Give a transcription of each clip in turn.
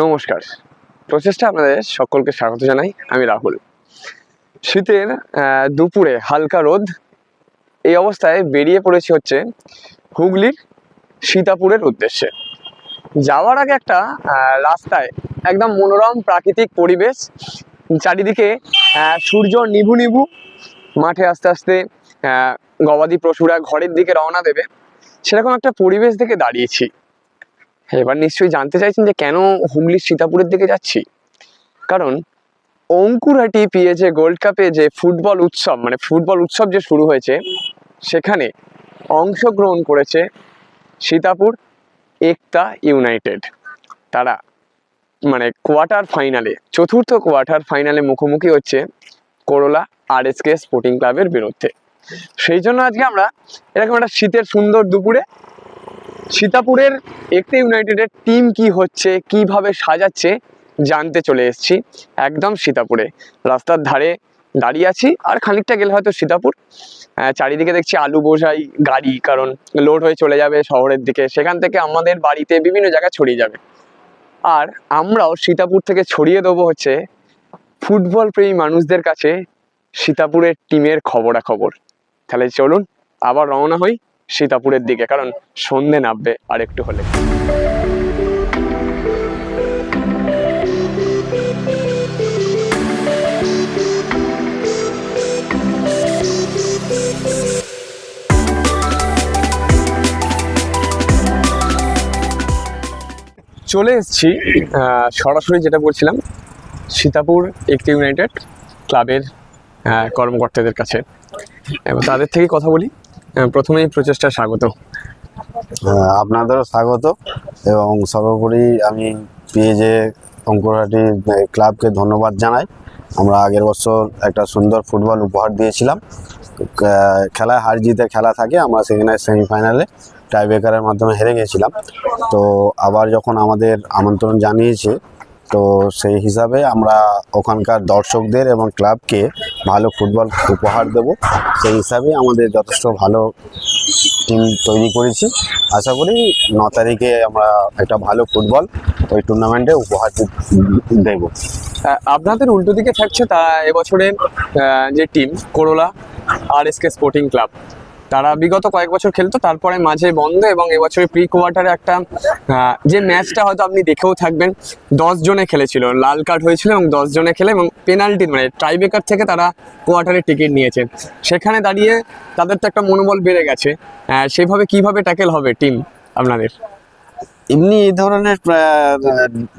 নমস্কার। প্রচেষ্টা আপনাদের সকলকে স্বাগত জানাই, আমি রাহুল। শীতের দুপুরে হালকা রোদ। এই অবস্থায় বেরিয়ে পড়েছি হচ্ছে হুগলির সীতাপুরের উদ্দেশ্যে। যাওয়ার আগে একটা রাস্তায় একদম মনোরম প্রাকৃতিক পরিবেশ। চারিদিকে সূর্য নিভু নিভু। মাঠে আস্তে আস্তে গবাদি পশুরা ঘরের দিকে রওনা দেবে। সেরকম একটা পরিবেশ দেখে দাঁড়িয়েছি। এবার নিশ্চয়ই জানতে চাইছেন যে কেন হুগলির সীতাপুরের দিকে যাচ্ছি? কারণ অঙ্কুরহাটি পিএজে গোল্ড কাপে যে ফুটবল উৎসব মানে ফুটবল উৎসব যে শুরু হয়েছে, সেখানে অংশগ্রহণ করেছে সীতাপুর একতা ইউনাইটেড। তারা মানে কোয়ার্টার ফাইনালে, চতুর্থ কোয়ার্টার ফাইনালে মুখোমুখি হচ্ছে করোলা আরএসকে স্পোর্টিং ক্লাবের বিরুদ্ধে। সেই জন্য আজকে আমরা এরকম একটা শীতের সুন্দর দুপুরে সীতাপুরের একটি ইউনাইটেডের টিম কি হচ্ছে, কীভাবে সাজাচ্ছে, জানতে চলে এসেছি একদম সীতাপুরে। রাস্তার ধারে দাঁড়িয়ে আছি, আর খানিকটা গেলে হয়তো সীতাপুর। চারিদিকে দেখছি আলু বোঝাই, গাড়ি, কারণ লোড হয়ে চলে যাবে শহরের দিকে। সেখান থেকে আমাদের বাড়িতে বিভিন্ন জায়গায় ছড়িয়ে যাবে। আর আমরাও সীতাপুর থেকে ছড়িয়ে দেবো হচ্ছে ফুটবল প্রেমী মানুষদের কাছে সীতাপুরের টিমের খবরাখবর। তাহলে চলুন, আবার রওনা হই। সীতাপুরের দিকে, কারণ সন্ধে নামবে আর একটু হলে। চলে এসেছি সরাসরি যেটা বলছিলাম, সীতাপুর একটি ইউনাইটেড ক্লাবের কর্মকর্তাদের কাছে। এবার তাদের থেকে কথা বলি। প্রথমেই প্রচেষ্টা স্বাগত। হ্যাঁ, আপনাদেরও স্বাগত। এবং সর্বোপরি আমি পেয়েজে অঙ্কুরহাটি ক্লাবকে ধন্যবাদ জানাই। আমরা আগের বছর একটা সুন্দর ফুটবল উপহার দিয়েছিলাম। খেলায় হার জিতে খেলা থাকে আমরা সেখানে সেমিফাইনালে টাইব্রেকারের মাধ্যমে হেরে গেছিলাম। তো আবার যখন আমাদের আমন্ত্রণ জানিয়েছে তো সেই হিসাবে আমরা ওখানকার দর্শকদের এবং ক্লাবকে ভালো ফুটবল উপহার দেব। সেই হিসাবে আমাদের যথেষ্ট ভালো টিম তৈরি করেছি। আশা করি ন তারিখে আমরা একটা ভালো ফুটবল ওই টুর্নামেন্টে উপহার দেব। আপনাদের উল্টো দিকে থাকছে তা এবছরের যে টিম করোলা R S K sporting club তারা বিগত কয়েক বছর খেলতো, তারপরে মাঝে বন্ধ এবং এবছরের প্রি কোয়ার্টারে একটা যে ম্যাচটা হয়তো আপনি দেখেও থাকবেন, দশ জনে খেলেছিল, লাল কার্ড হয়েছিল এবং দশ জনে খেলে এবং পেনাল্টি মানে টাইব্রেকার থেকে তারা কোয়ার্টারে টিকিট নিয়েছে। সেখানে দাঁড়িয়ে তাদের তো একটা মনোবল বেড়ে গেছে। সেভাবে কীভাবে ট্যাকেল হবে টিম আপনাদের? এমনি এই ধরনের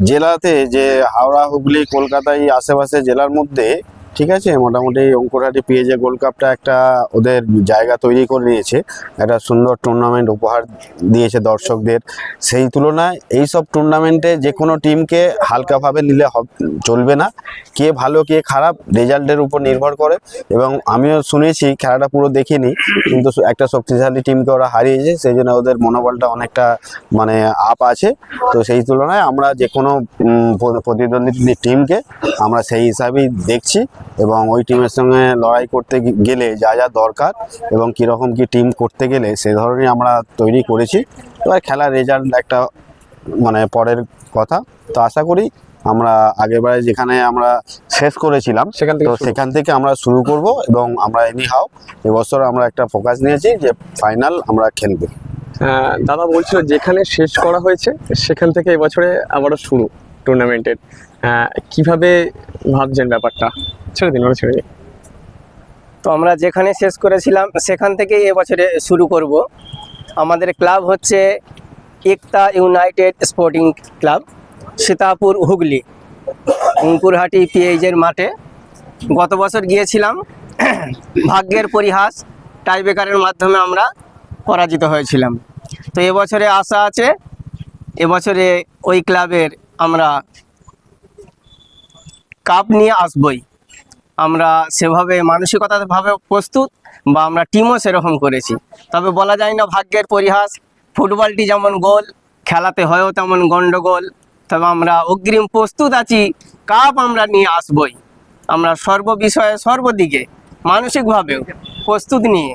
জেলাতে যে হাওড়া, হুগলি কলকাতা এই আশেপাশে জেলার মধ্যে ঠিক আছে, মোটামুটি অঙ্কুরহাটি পেয়েছে গোল্ড কাপটা একটা ওদের জায়গা তৈরি করে নিয়েছে। একটা সুন্দর টুর্নামেন্ট উপহার দিয়েছে দর্শকদের। সেই তুলনায় এই সব টুর্নামেন্টে যে কোনো টিমকে হালকাভাবে নিলে চলবে না। কে ভালো, কে খারাপ, রেজাল্টের উপর নির্ভর করে। এবং আমিও শুনেছি, খেলাটা পুরো দেখিনি, কিন্তু একটা শক্তিশালী টিমকে ওরা হারিয়েছে, সেই জন্য ওদের মনোবলটা অনেকটা মানে আপ আছে। তো সেই তুলনায় আমরা যে কোনো প্রতিদ্বন্দ্বী টিমকে আমরা সেই হিসাবেই দেখছি। এবং ওই টিমের সঙ্গে লড়াই করতে গেলে যা যা দরকার এবং কীরকম কি টিম করতে গেলে সে ধরনের আমরা তৈরি করেছি। এবার খেলার রেজাল্ট একটা মানে পরের কথা। তো আশা করি আমরা আগেরবারে যেখানে আমরা শেষ করেছিলাম সেখান থেকে সেখান থেকে আমরা শুরু করব এবং আমরা এনি হাও এবছর আমরা একটা ফোকাস নিয়েছি যে ফাইনাল আমরা খেলব। দাদা বলছিল যেখানে শেষ করা হয়েছে সেখান থেকে এবছরে আবারও শুরু। টুর্নামেন্টের কীভাবে ভাবছেন ব্যাপারটা? ছেড়ে দিন ওরা ছেড়ে দিন। তো আমরা যেখানে শেষ করেছিলাম, সেখান থেকেই এবছরে শুরু করব। আমাদের ক্লাব হচ্ছে Ekta united sporting club, Sitapur Hooghly, Ankurhati পিএইচের মাঠে। গত বছর গিয়েছিলাম, ভাগ্যের পরিহাস, টাইব্রেকারের মাধ্যমে আমরা পরাজিত হয়েছিলাম। তো এবছরে আশা আছে, এবছরে ওই ক্লাবের আমরা কাপ নিয়ে আসবই। আমরা সেভাবে মানসিকতাভাবে প্রস্তুত বা আমরা টিমও সেরকম করেছি। তবে বলা যায় না ভাগ্যের পরিহাস। ফুটবলটি যেমন গোল, খেলাতে হয়েও তেমন গন্ডগোল। তবে আমরা অগ্রিম প্রস্তুত আছি, কাপ আমরা নিয়ে আসবই। আমরা সর্ব বিষয়ে সর্বদিকে মানসিকভাবেও প্রস্তুত নিয়ে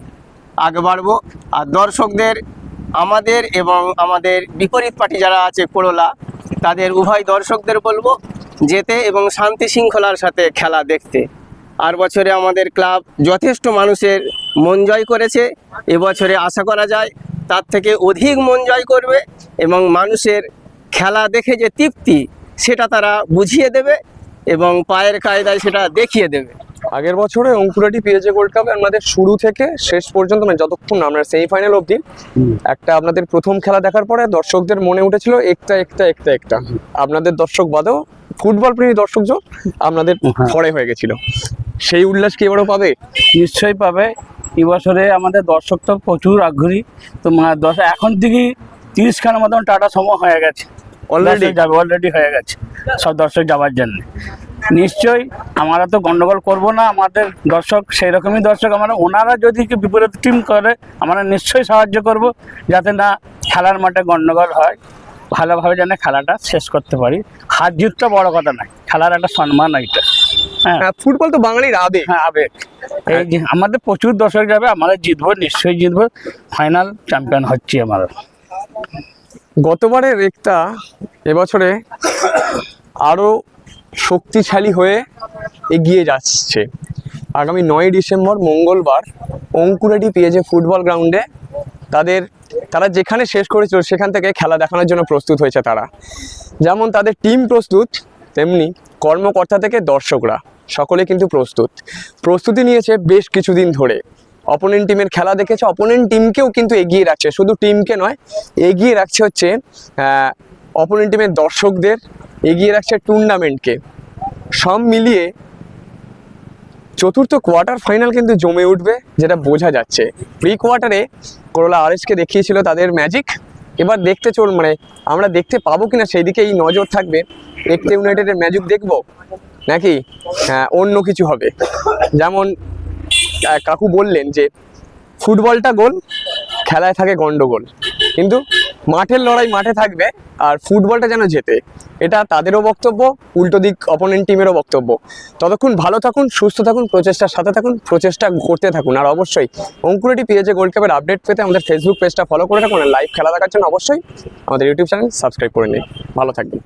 আগে বাড়বো। আর দর্শকদের, আমাদের এবং আমাদের বিপরীত পার্টি যারা আছে করোলা তাদের উভয় দর্শকদের বলব যেতে এবং শান্তি শৃঙ্খলার সাথে খেলা দেখতে। আর বছরে আমাদের ক্লাব যথেষ্ট মানুষের মন জয় করেছে। এবছরে আশা করা যায় তার থেকে অধিক মন জয় করবে এবং মানুষের খেলা দেখে যে তৃপ্তি, সেটা তারা বুঝিয়ে দেবে এবং পায়ের কায়দায় সেটা দেখিয়ে দেবে। আগের বছরে অঙ্কুরাটি পিএজে গোল্ড কাপে আমাদের শুরু থেকে শেষ পর্যন্ত মানে যতক্ষণ আমরা সেমিফাইনাল অবধি একটা আপনাদের প্রথম খেলা দেখার পরে দর্শকদের মনে উঠেছিল একটা একটা একটা একটা। আপনাদের দর্শক বাদেও ফুটবল প্রেমী দর্শক যে আপনাদের হ্যাঁ। ফরে হয়ে গেছিল। সেই উল্লাস কি এবারও পাবে? নিশ্চয়ই পাবে। এবছরে আমাদের দর্শক তো প্রচুর আগ্রহী। তো এখন থেকে তিরিশখানের মতন টাটা সময় হয়ে গেছে। অলরেডি যাবে অলরেডি হয়ে গেছে। সব দর্শক যাওয়ার জন্য। নিশ্চয়ই আমরা তো গন্ডগোল করব না আমাদের দর্শক সেই রকমই দর্শক আমরা ওনারা যদি কি বিপরীত টিম করে আমরা নিশ্চয়ই সাহায্য করব যাতে না খেলার মাঠে গন্ডগোল হয় ভালোভাবে যেন খেলাটা শেষ করতে পারি। হাত জিতটা বড় কথা নয় খেলার একটা সম্মান এইটা হ্যাঁ। হ্যাঁ, ফুটবল তো বাঙালির আবেগ। হ্যাঁ আবেগ। এই যে আমাদের প্রচুর দর্শক যাবে আমরা জিতবো নিশ্চয়ই জিতবো। ফাইনাল চ্যাম্পিয়ন হচ্ছি আমরা। গতবারের একটা এবছরে আরও শক্তিশালী হয়ে এগিয়ে যাচ্ছে। আগামী নয় ডিসেম্বর মঙ্গলবার অঙ্কুরাটি পিএজে ফুটবল গ্রাউন্ডে তাদের, তারা যেখানে শেষ করেছিল সেখান থেকে খেলা দেখানোর জন্য প্রস্তুত হয়েছে তারা। যেমন তাদের টিম প্রস্তুত, তেমনি কর্মকর্তা থেকে দর্শকরা, সকলে কিন্তু প্রস্তুত। প্রস্তুতি নিয়েছে বেশ কিছুদিন ধরে। অপোনেন্ট টিমের খেলা দেখেছে, অপোনেন্ট টিমকেও কিন্তু এগিয়ে রাখছে। শুধু টিমকে নয়, এগিয়ে রাখছে হচ্ছে অপোনেন্ট টিমের দর্শকদের এগিয়ে রাখছে টুর্নামেন্টকে সব মিলিয়ে চতুর্থ কোয়ার্টার ফাইনাল কিন্তু জমে উঠবে যেটা বোঝা যাচ্ছে। প্রি কোয়ার্টারে করোলা আরএসকে দেখিয়েছিল তাদের ম্যাজিক এবার দেখতে চল মানে আমরা দেখতে পাবো কিনা সেই এই নজর থাকবে। একতে ইউনাইটেডের ম্যাজিক দেখব? নাকি হ্যাঁ, অন্য কিছু হবে। যেমন কাকু বললেন যে ফুটবলটা গোল খেলায় থাকে গন্ডগোল। কিন্তু মাঠের লড়াই মাঠে থাকবে। আর ফুটবলটা যেন জেতে। এটা তাদেরও বক্তব্য, উল্টো দিক অপোনেন্ট টিমেরও বক্তব্য। ততক্ষণ ভালো থাকুন, সুস্থ থাকুন, প্রচেষ্টার সাথে থাকুন, প্রচেষ্টা করতে থাকুন। আর অবশ্যই অঙ্কুরেটি পেয়েছে গোল্ড কাপের আপডেট পেতে আমাদের ফেসবুক পেজটা ফলো করে রাখুন আর লাইভ খেলা দেখার জন্য অবশ্যই আমাদের ইউটিউব চ্যানেল সাবস্ক্রাইব করে নিন। ভালো থাকবেন।